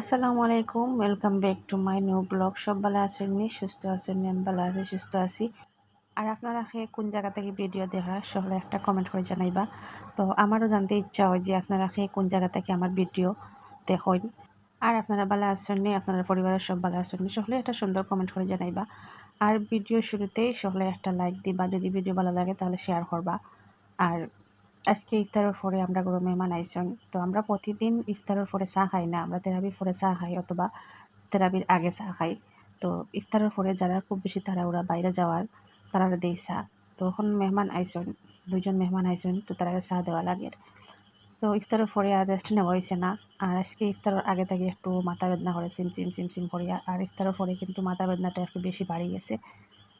আসসালামু আলাইকুম welcome back to my new blog সব ভালো আছেন নি? সুস্থ আছেন নি? আমি ভালো আছি, সুস্থ আছি। আর আপনারা খেয়ে কোন জায়গা থেকে ভিডিও দেখা সকলে একটা কমেন্ট করে জানাইবা। তো আমারও জানতে ইচ্ছা হয় যে আপনারা খেয়ে কোন জায়গা থেকে আমার ভিডিও দেখেন। আর আপনারা ভালো আছেন নি? আপনার পরিবারের সব ভালো আছেন নি? সকলে একটা সুন্দর কমেন্ট করে জানাইবা। আর ভিডিও শুরুতেই সকলে একটা লাইক দিবা। যদি ভিডিও ভালো লাগে তাহলে শেয়ার করবা। আর আজকে ইফতারের পরে আমরা গরু মেহমান আইসন, তো আমরা প্রতিদিন ইফতারের পরে চা খাই না, আমরা তেরাবির পরে চা খাই অথবা তেরাবির আগে চা খাই। তো ইফতারের পরে যারা খুব বেশি তাড়াহুড়া, বাইরে যাওয়ার, তারা দেই চা। তো এখন মেহমান আইসন দুজন মেহমান আইসন, তো তারা চা দেওয়া লাগে। তো ইফতারের পরে আর রেস্ট নেওয়া হয়েছে না, আর আজকে ইফতারের আগে থেকে একটু মাথা বেদনা করে, সিম সিম সিম সিম করিয়া, আর ইফতারের পরে কিন্তু মাথা বেদনাটা একটু বেশি বাড়ি গেছে।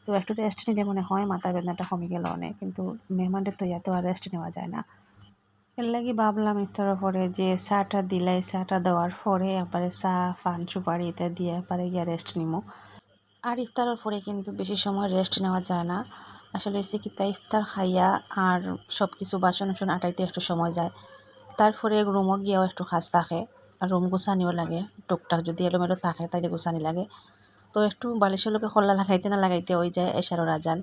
তো একটু রেস্ট নিলে মনে হয় মাথা বেদনাটা কমে গেল অনেক, কিন্তু মেহমানদের তো এত আর রেস্ট নেওয়া যায় না। এর লাগি ভাবলাম ইফতারের পরে যে চাটা দিলাই চাটা দেওয়ার পরে একবারে চা ফান সুপারি ইত্যাদি দিয়ে একবারে গিয়ে রেস্ট নিমো। আর ইফতারের পরে কিন্তু বেশি সময় রেস্ট নেওয়া যায় না। আসলে তাই ইফতার খাইয়া আর সব কিছু বাসন উসন আটাইতে একটু সময় যায়। তারপরে রুমও গিয়েও একটু কাজ থাকে। আর রুম গুছানিও লাগে, টুকটাক যদি এলোমেলো থাকে তাইলে গুছানি লাগে। তো একটু বালিশের লোকে খোলা লাগাইতে না লাগাইতে ওই যায় এশারও আজান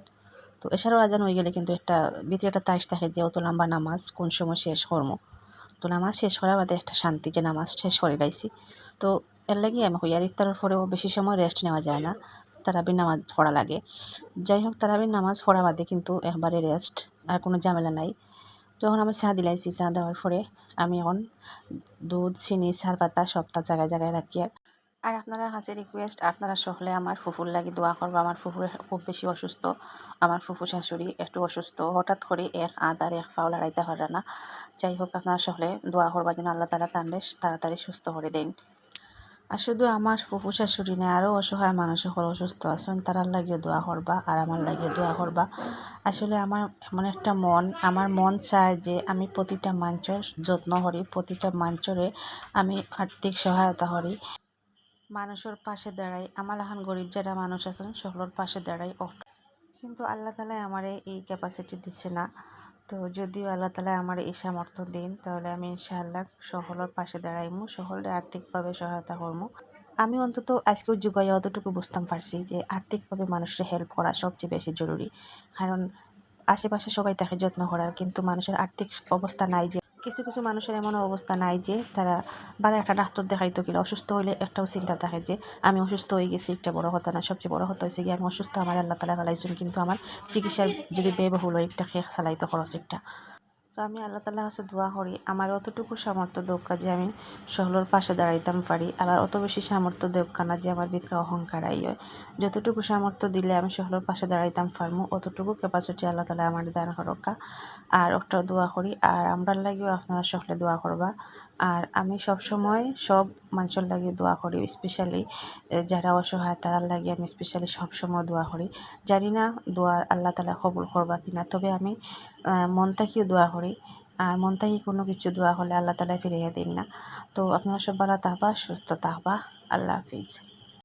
তো এশারও আজান হয়ে গেলে কিন্তু একটা, ভিতরে একটা তাইশ থাকে যে অত লম্বা নামাজ, কোন সময় শেষ করব তো নামাজ শেষ করার বাদে একটা শান্তি যে নামাজ শেষ করে গাইছি। তো এর লাগে আমি হইয়ার ইফতারের পরেও বেশি সময় রেস্ট নেওয়া যায় না, তারাবির নামাজ পড়া লাগে। যাই হোক, তারাবির নামাজ পড়া বাদে কিন্তু একবারে রেস্ট আর কোনো ঝামেলা নাই। যখন আমি চা দিলাইছি, চা দেওয়ার পরে আমি এখন দুধ, চিনি, সার পাতা সবটা জায়গায় জায়গায় রাখি আর আর আপনারা কাছে রিকোয়েস্ট আপনারা সকলে আমার ফুফুর লাগি দোয়া করব। আমার ফুফু খুব বেশি অসুস্থ। আমার ফুফু শাশুড়ি একটু অসুস্থ। হঠাৎ করে এক আধ আর এক ফাও লড়াইতে পারে না। যাই হোক আপনারা সকলে দোয়া করবার জন্য আল্লাহ তালা তান্ডে তাড়াতাড়ি সুস্থ করে দিন। আর শুধু আমার ফুফু শাশুড়ি নেই আরও অসহায় মানুষ সকল অসুস্থ আছেন। তারার লাগিয়ে দোয়া করবা আর আমার লাগিয়ে দোয়া করবা। আসলে আমার এমন একটা মন, আমার মন চায় যে আমি প্রতিটা মানুষের যত্ন করি, প্রতিটা মানুষরে আমি আর্থিক সহায়তা করি। মানুষের পাশে দাঁড়াই আমার এখন গরিব যারা মানুষ আছেন, সকলের পাশে দাঁড়াই কিন্তু আল্লাহ তালাই আমার এই ক্যাপাসিটি দিচ্ছে না। তো যদিও আল্লাহ তালা আমার এই সামর্থ্য দিন, তাহলে আমি ইনশাআল্লাহ সকলের পাশে দাঁড়াইমু সকলে আর্থিকভাবে সহায়তা করব আমি অন্তত আজকেও যুগাইয়া অতটুকু বুঝতাম পারছি যে আর্থিকভাবে মানুষের হেল্প করা সবচেয়ে বেশি জরুরি। কারণ আশেপাশে সবাই তাকে যত্ন করার কিন্তু মানুষের আর্থিক অবস্থা নাই যে কিছু কিছু মানুষের এমন অবস্থা নাই যে তারা বারে একটা ডাক্তার দেখাইতো কিনা অসুস্থ হইলে একটাও চিন্তা থাকে যে আমি অসুস্থ হয়ে গেছি, একটা বড় কথা না। সবচেয়ে বড় কথা হয়েছে কি আমি অসুস্থ, আমার আল্লাহ তালা ফেলাইছেন কিন্তু আমার চিকিৎসার যদি ব্যয়বহুল হয়, একটা খেয়ে চালাইতো খরচ একটা। তো আমি আল্লাহ তালা কাছে দোয়া করি, আমার অতটুকু সামর্থ্য দক্ষা যে আমি সকলের পাশে দাঁড়াইতাম পারি। আবার অত বেশি সামর্থ্য দোকা না যে আমার ভিতরে অহংকার আই হয় যতটুকু সামর্থ্য দিলে আমি সকলের পাশে দাঁড়াইতাম পারমু, অতটুকু ক্যাপাসিটি আল্লাহ তালা আমার দান করকা। আর একটা দোয়া করি, আর আমরা লাগিও আপনারা সকলে দোয়া করবা। আর আমি সব সময় সব মানুষের লাগে দোয়া করি স্পেশালি যারা অসহায়, তারার লাগে আমি স্পেশালি সব সময় দোয়া করি। জানি না দোয়া আল্লাহ তালা কবুল করবা কিনা, তবে আমি মন থেকেও দোয়া করি। আর মন থেকে কোনো কিছু দোয়া হলে আল্লাহ তালা ফিরিয়ে দিন না। তো আপনারা সব ভালো তাহবা সুস্থ তাহবা আল্লাহ হাফিজ।